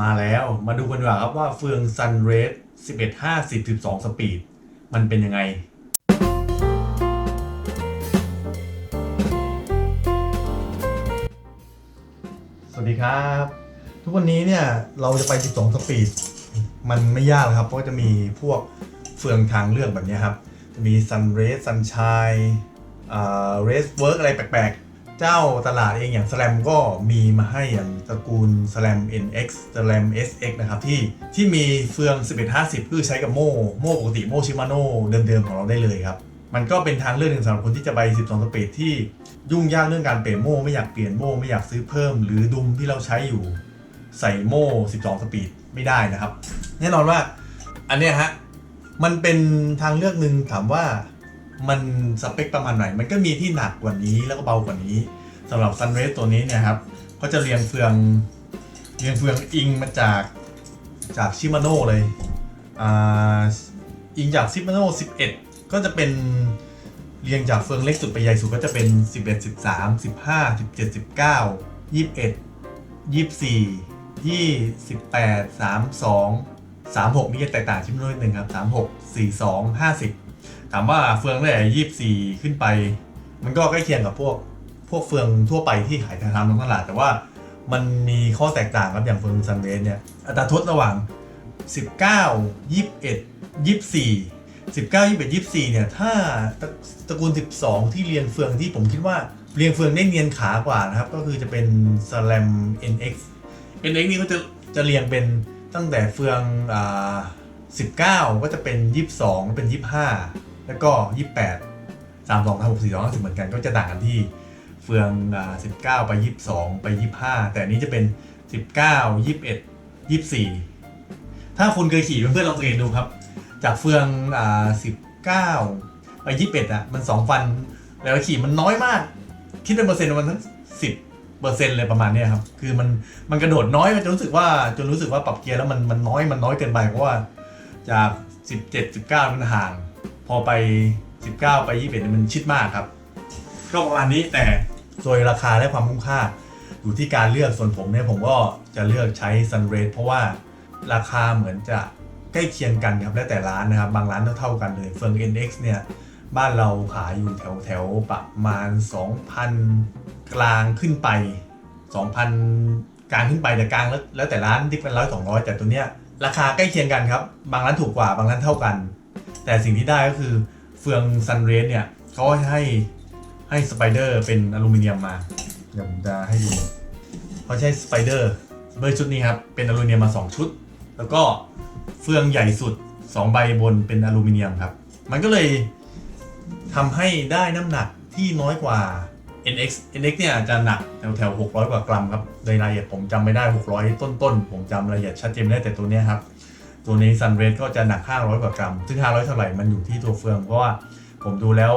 มาแล้วมาดูกันดีกว่าครับว่าเฟือง Sunray 1150 12 สปีด มันเป็นยังไง สวัสดีครับ ทุกวันนี้เนี่ยเราจะไป 12 สปีด มันไม่ยากครับ เพราะจะมีพวกเฟืองทางเลือกแบบนี้ครับ จะมี Sunray Sunshine อ่า Race Work อะไรแปลก เจ้าตลาดเองอย่าง Slam ก็มีมาให้อย่างตระกูล Slam NX Slam SX นะครับ ที่ที่มีเฟือง 1150 คือใช้กับโม่โม่ปกติโม่ชิมาโน่เดิมๆของเราได้เลยครับ มันก็เป็นทางเลือกหนึ่งสำหรับคนที่จะไป 12สปีดที่ยุ่งยากเรื่องการเปลี่ยนโม่ไม่อยากเปลี่ยนโม่ไม่อยากซื้อเพิ่ม หรือดุมที่เราใช้อยู่ใส่โม่ 12 สปีดไม่ได้นะครับ แน่นอนว่าอันเนี้ยฮะมันเป็นทางเลือกหนึ่งถามว่า มันสเปคประมาณไหน มันก็มีที่หนักกว่านี้แล้วก็เบากว่านี้สำหรับ Sunray ตัวนี้เนี่ยครับก็จะเรียงเฟืองเรียงเฟืองอิงมาจากจากชิมาโน่เลยอ่าอิงจากชิมาโน่11 ก็จะเป็นเรียงจากเฟืองเล็กสุดไปใหญ่สุดก็จะเป็น 11 13 15 17 19 21 24 28 32 36นี่จะแตกต่างชิมน้อยหนึ่งครับ36 42 50 ถามว่าเฟืองได้24ขึ้นไป มันก็ใกล้เคียงกับพวกพวกเฟืองทั่วไปที่ขายทางตามท้องตลาดแต่ว่ามันมีข้อแตกต่างครับอย่างเฟืองซันเวสเนี่ยอัตราทดระหว่าง 19 21 24 19 21 24เนี่ยถ้าตระตระกูล 12 ที่เรียงเฟืองที่ผมคิดว่าเรียงเฟืองได้เนียนขากว่านะครับ ก็คือจะเป็น Slam NX NX นี่ก็จะจะเรียงเป็นตั้งแต่เฟืองอ่า19 ก็จะเป็น 22 เป็น 25 แล้วก็ 28 32 36 42 50เหมือนกันก็จะต่างกันที่เฟือง19 ไป 22 ไป 25 แต่อันนี้จะเป็น 19 21 24 ถ้าคุณเคยขี่เพื่อนๆลองสังเกตดูครับ จากเฟือง19 ไป 21อะมัน 2 ฟัน แล้วขี่มันน้อยมาก คิดเป็นเปอร์เซ็นต์มันทั้ง 10เปอร์เซ็นต์เลยประมาณนี้ครับ คือมันมันกระโดดน้อยจนรู้สึกว่าจนรู้สึกว่าปรับเกียร์แล้วมันมันน้อยมันน้อยเกินไปเพราะว่าจาก 17 19 มันห่าง พอไป 19 ไป 21มันชิดมากครับ ก็ประมาณนี้แต่โดยราคาและความคุ้มค่า อยู่ที่การเลือกส่วนผมเนี่ยผมก็จะเลือกใช้ Sunray เพราะว่าราคาเหมือนจะใกล้เคียงกันครับแล้วแต่ร้านนะครับ บางร้านเท่าๆกันเลยเฟือง NX เนี่ยบ้านเราขายอยู่แถวแถวประมาณ 2,000 กลางขึ้นไป 2,000 กลางขึ้นไปแต่กลางแล้วแล้วแต่ร้านที่เป็นร้อยสองร้อยแต่ตัวเนี้ยราคาใกล้เคียงกันครับ บางร้านถูกกว่าบางร้านเท่ากัน แต่สิ่งที่ได้ก็คือเฟือง Sunray เนี่ยเขาให้ให้สไปเดอร์เป็นอลูมิเนียมมา เดี๋ยวผมจะให้ดูเขาใช้สไปเดอร์เบอร์ชุดนี้ครับ เป็นอลูมิเนียมมา 2 ชุด แล้วก็เฟืองใหญ่สุด 2 ใบบนเป็นอลูมิเนียมครับ มันก็เลยทำให้ได้น้ำหนักที่น้อยกว่า NX NX เนี่ยจะหนักแถวแถว600 กว่ากรัมครับโดยรายละเอียดผมจำไม่ได้ 600 ต้นๆ ผมจำรายละเอียดชัดเจนไม่ได้แต่ตัวนี้ครับ ตัวนี้ Sunray ก็จะหนัก 500 กว่ากรัม ซึ่ง 500 เท่าไหร่ มันอยู่ที่ตัวเฟือง เพราะว่าผมดูแล้ว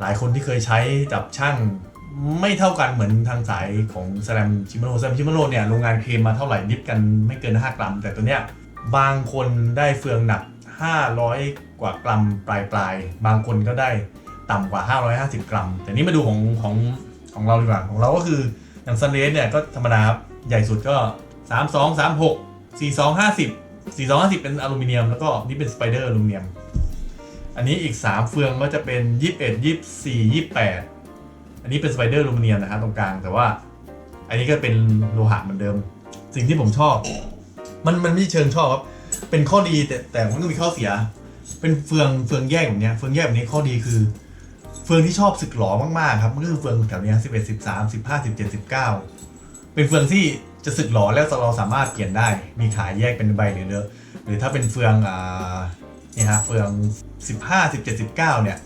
หลายคนที่เคยใช้จับช่างไม่เท่ากันเหมือนทางสายของ Slam Shimano Slam Shimano เนี่ยโรงงานเคลมมาเท่าไหร่ดิฟกันไม่เกิน 5 กรัม แต่ตัวเนี้ยบางคนได้เฟืองหนัก 500 กว่ากรัมปลายปลายๆบางคนก็ได้ต่ำกว่า 550 กรัม แต่นี่มาดูของของของเราดีกว่าของเราก็คืออย่าง Sunray เนี่ยก็ธรรมดาครับใหญ่สุดก็ 32 36 42 50 4250 เป็นอลูมิเนียม แล้วก็นี่เป็นสไปเดอร์อลูมิเนียม อันนี้อีก 3 เฟืองก็จะเป็น 21 24 28 อันนี้เป็นสไปเดอร์อลูมิเนียมนะครับตรงกลาง แต่ว่า อันนี้ก็เป็นโลหะเหมือนเดิม สิ่งที่ผมชอบ มันมันไม่เชิงชอบครับ เป็นข้อดีแต่แต่มันก็มีข้อเสีย เป็นเฟืองเฟืองแยกแบบนี้เฟืองแยกแบบนี้ข้อดีคือ เฟืองที่ชอบสึกหลอมากๆครับ มันก็คือเฟืองแถวเนี้ย11 13 15 17 19 เป็นเฟืองที่จะสึกหลอแล้วเราสามารถเปลี่ยนได้ มีขายแยกเป็นใบหรือเลือหรือถ้าเป็นเฟืองอ่าเนี่ยฮะเฟือง 15 17 19 เนี่ย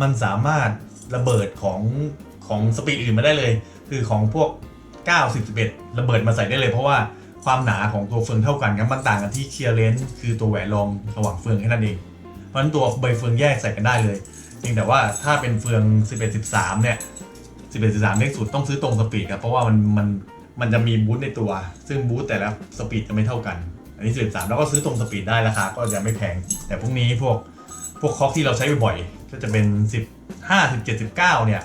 มันสามารถระเบิดของของสปีดอื่นมาได้เลย คือของพวก 9 10 11 ระเบิดมาใส่ได้เลยเพราะว่าความหนาของตัวเฟืองเท่ากันครับมันต่างกันที่เคลียร์เลนส์คือตัวแหวนรองระหว่างเฟืองแค่นั้นเอง เพราะฉะนั้นตัวใบเฟืองแยกใส่กันได้เลยเพียงแต่ว่าถ้าเป็นเฟือง 11 13 เนี่ย 11 13เลขสุดต้องซื้อตรงสปีดครับเพราะว่ามันมัน มันจะมีบูทในตัว ซึ่งบูทแต่ละสปีดจะไม่เท่ากัน อันนี้11 3แล้วก็ซื้อตรงสปีดได้ราคาก็จะไม่แพง แต่พวกนี้พวกพวกคอกที่เราใช้บ่อยๆก็จะเป็น 15 17 19 เนี่ย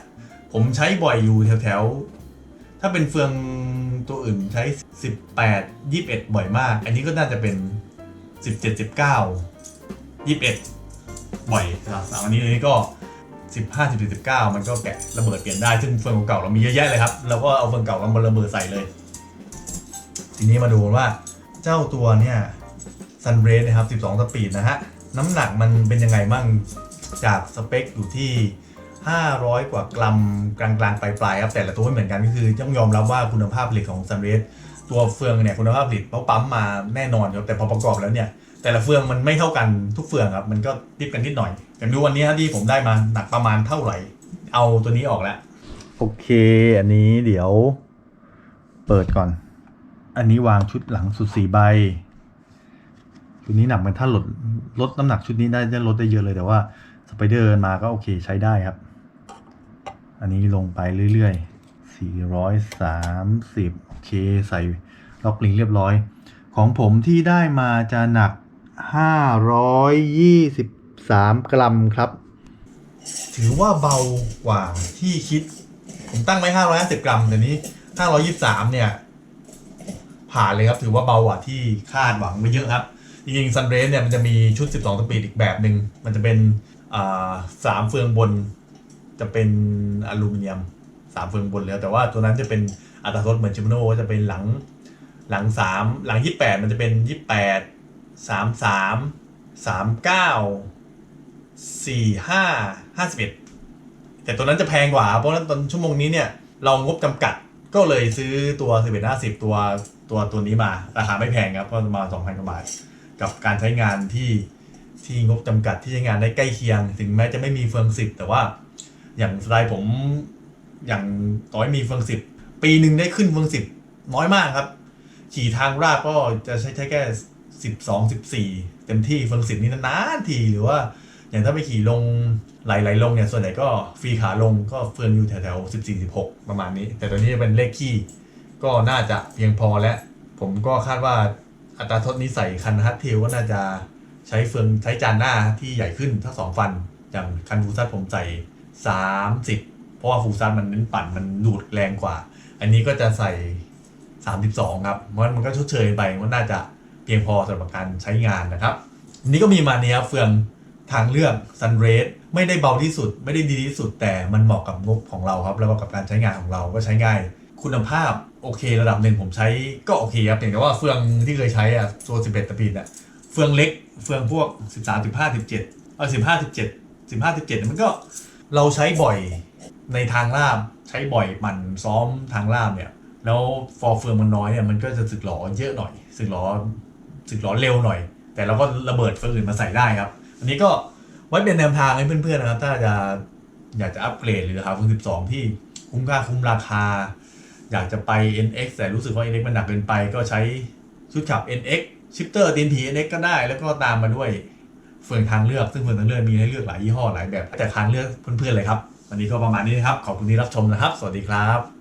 ผมใช้บ่อยอยู่แถวๆ ถ้าเป็นเฟืองตัวอื่นใช้ 18 21 บ่อยมาก อันนี้ก็น่าจะเป็น 17 19 21 บ่อยนะครับอันนี้อันนี้ก็ 15 17 19 มันก็แกะระเบิดเปลี่ยนได้ซึ่งเฟืองเก่าเรามีเยอะแยะเลยครับเราก็เอาเฟืองเก่ามาระเบิดใส่เลย ทีนี้มาดูว่าเจ้าตัวเนี่ยซันเบรสนะครับ 12 สปีดนะฮะ น้ำหนักมันเป็นยังไงมั่งจากสเปคอยู่ที่ 500 กว่ากรัมกลางๆปลายๆครับ แต่ละตัวไม่เหมือนกันก็คือต้องยอมรับว่าคุณภาพผลิตของซันเบรสตัวเฟืองเนี่ยคุณภาพผลิตเขาปั๊มมาแน่นอนครับแต่พอประกอบแล้วเนี่ย แต่ละเฟืองมันไม่เท่ากันทุกเฟืองครับ มันก็ดิบกันนิดหน่อยอย่างดูวันนี้ที่ผมได้มาหนักประมาณเท่าไหร่ เอาตัวนี้ออกแล้ว โอเค อันนี้เดี๋ยว เปิดก่อน อันนี้วางชุดหลังสุดสี่ใบ ชุดนี้หนักมันถ้าลดลดน้ำหนักชุดนี้ได้จะลดได้เยอะเลยแต่ว่าสไปเดอร์มาก็โอเคใช้ได้ครับ อันนี้ลงไปเรื่อยๆ 430 โอเคใส่ล็อกลิงเรียบร้อย ของผมที่ได้มาจะหนัก 523 กรัมครับ ถือว่าเบากว่าที่คิด ผมตั้งไว้550 กรัมแต่นี้ 523 เนี่ย ผ่านเลยครับ ถือว่าเบากว่าที่คาดหวังไปเยอะครับ จริงๆซันเรสเนี่ยมันจะมีชุด 12สปีดอีกแบบหนึ่งมันจะเป็นสามเฟืองบน จะเป็นอลูมิเนียมสามเฟืองบนแล้ว แต่ว่าตัวนั้นจะเป็นอัตราทดเหมือนชิมโนจะเป็นหลังหลังสามหลังยี่แปดมันจะเป็นยี่แปด สามสามสามเก้าสี่ห้าห้าสิบเอ็ดแต่ตัวนั้นจะแพงกว่า เพราะนั้นตอนชั่วโมงนี้เนี่ย เรางบจำกัดก็เลยซื้อตัวสิบเอ็ดห้าสิบตัวตัวตัวนี้มา ราคาไม่แพงครับก็ประมาณสองพันกว่าบาท กับการใช้งานที่ที่งบจำกัดที่ใช้งานได้ใกล้เคียง ถึงแม้จะไม่มีเฟืองสิบแต่ว่าอย่างสไตล์ผมอย่างต่อให้มีเฟืองสิบปีหนึ่งได้ขึ้นเฟืองสิบน้อยมากครับ ขี่ทางราบก็จะใช้ใช้แค่ สิบสองสิบสี่เต็มที่เฟืองสิบนี่นานๆทีหรือว่าอย่างถ้าไปขี่ลงไหลๆลงเนี่ยส่วนใหญ่ก็ฟรีขาลงก็เฟืองอยู่แถวๆสิบสี่สิบหกประมาณนี้ แต่ตัวนี้จะเป็นเลขขี้ก็น่าจะเพียงพอและ ผมก็คาดว่าอัตราทดนี้ใส่คันฮัตเทลก็น่าจะใช้เฟืองใช้จานหน้าที่ใหญ่ขึ้นทั้งสองฟัน อย่างคันฟูซัสผมใส่30 เพราะว่าฟูซัสมันเน้นปั่นมันดูดแรงกว่า อันนี้ก็จะใส่ 32 ครับเพราะมันก็ชดเชยไปว่าน่าจะ พียงพอสำหรับการใช้งานนะครับอันนี้ก็มีมาเนี้ยเฟืองทางเลือก Sun r a y ไม่ได้เบาที่สุด ไม่ได้ดีที่สุด แต่มันเหมาะกับงบของเราครับแล้วก็กับการใช้งานของเราก็ใช้ง่าย คุณภาพโอเคระดับหนึ่งผมใช้ก็โอเคครับเพียงแต่ว่าเฟืองที่เคยใช้อะโซ11ตะปีดอะเฟืองเล็กเฟืองพวก 13 15 17เออ15 17 15 17มันก็เราใช้บ่อยในทางลาบใช้บ่อยมันซ้อมทางลาบเนี่ยแล้วฟอร์เฟืองมันน้อยเนี่ยมันก็จะสึกหลอเยอะหน่อย สึกหลอ สึกหลอเร็วหน่อย แต่เราก็ระเบิดเฟืองอื่นมาใส่ได้ครับ อันนี้ก็ไว้เป็นแนวทางให้เพื่อนๆนะครับ ถ้าจะอยากจะอัปเกรดหรือหาเฟือง12 ที่คุ้มค่าคุ้มราคา อยากจะไป NX แต่รู้สึกว่า NX มันหนักเกินไป ก็ใช้ชุดขับ NX ชิปเตอร์ตีนผี NX ก็ได้ แล้วก็ตามมาด้วยเฟืองทางเลือก ซึ่งเฟืองทางเลือกมีให้เลือกหลายยี่ห้อหลายแบบแต่ทางเลือกเพื่อนๆเลยครับวันนี้ก็ประมาณนี้นะครับ ขอบคุณที่รับชมนะครับ สวัสดีครับ